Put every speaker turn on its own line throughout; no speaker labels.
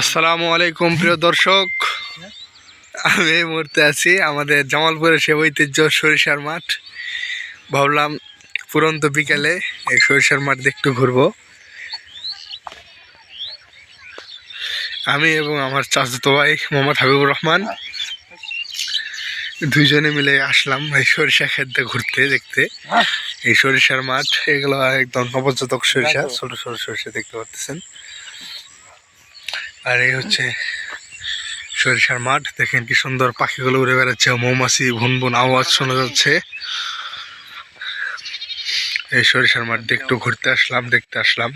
আসসালামু আলাইকুম, প্রিয় দর্শক। আমি এই মুহূর্তে আছি আমাদের জামালপুরের সে ঐতিহ্য সরিষার মাঠ। ভাবলাম পুরন্ত বিকালে এই সরিষার মাঠ একটু ঘুরবো। আমি এবং আমার চাচাতো ভাই মোহাম্মদ হাবিবুর রহমান দুইজনে মিলে আসলাম এই সরিষা খেতে ঘুরতে দেখতে। এই সরিষার মাঠ, এগুলো একদম নবজাতক সরিষা, ছোট ছোট সরিষা দেখতে পাচ্ছেন আর এই হচ্ছে সরিষার মাঠ। দেখেন কি সুন্দর পাখিগুলো উড়ে বেড়াচ্ছে, মৌমাছি ভুন ভুন আওয়াজ শোনা যাচ্ছে। এই সরিষার মাঠ দিয়ে একটু ঘুরতে আসলাম, দেখতে আসলাম।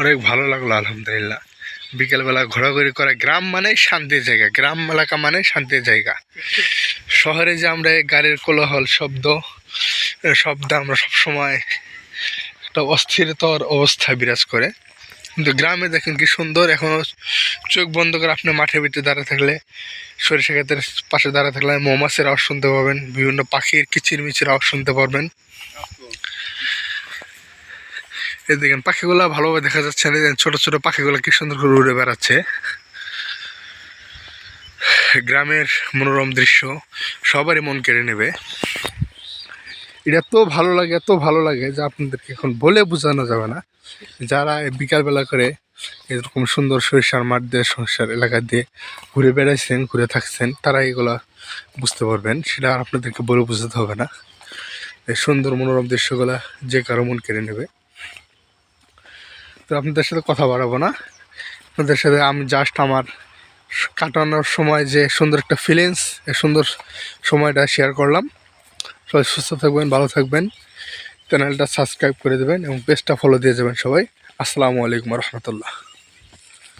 অনেক ভালো লাগল, আলহামদুলিল্লাহ। বিকেলবেলা ঘোরাঘুরি করা গ্রাম মানে শান্তির জায়গা, গ্রাম এলাকা মানে শান্তির জায়গা। শহরে যে আমরা গাড়ির কোলাহল, শব্দ শব্দ আমরা সবসময় একটা অস্থিরতর অবস্থা বিরাজ করে। কিন্তু গ্রামে দেখেন কি সুন্দর, এখনও চোখ বন্ধ করে আপনি মাঠের ভিতরে দাঁড়া থাকলে, সরিষা ক্ষেতের পাশে দাঁড়া থাকলে মৌমাছির আওয়াজ শুনতে পাবেন, বিভিন্ন পাখির কিচির মিচির আওয়াজ শুনতে পারবেন। এই দেখেন, পাখিগুলো ভালোভাবে দেখা যাচ্ছে না ছোট ছোট পাখিগুলো কি সুন্দর করে উড়ে বেড়াচ্ছে। গ্রামের মনোরম দৃশ্য, সবারই মন কেড়ে নেবে। এটা এত ভালো লাগে, এত ভালো লাগে যে আপনাদেরকে এখন বলে বোঝানো যাবে না। যারা বিকালবেলা করে এরকম সুন্দর সরিষার মাঠ দিয়ে, সরিষার এলাকা দিয়ে ঘুরে বেড়াইছেন, ঘুরে থাকছেন তারা এগুলা বুঝতে পারবেন। সেটা আর আপনাদেরকে বলে বোঝাতে হবে না। এই সুন্দর মনোরম দৃশ্যগুলা যে কারও মন কেড়ে নেবে। তো আপনাদের সাথে কথা বাড়াবো না। আপনাদের সাথে আমি জাস্ট আমার কাটানোর সময় যে সুন্দর একটা ফিলিংস সুন্দর সময়টা শেয়ার করলাম। সবাই সুস্থ থাকবেন, ভালো থাকবেন। চ্যানেলটা সাবস্ক্রাইব করে দেবেন এবং পেজটা ফলো দিয়ে যাবেন সবাই। আসসালামু আলাইকুম রহমতুল্লাহ।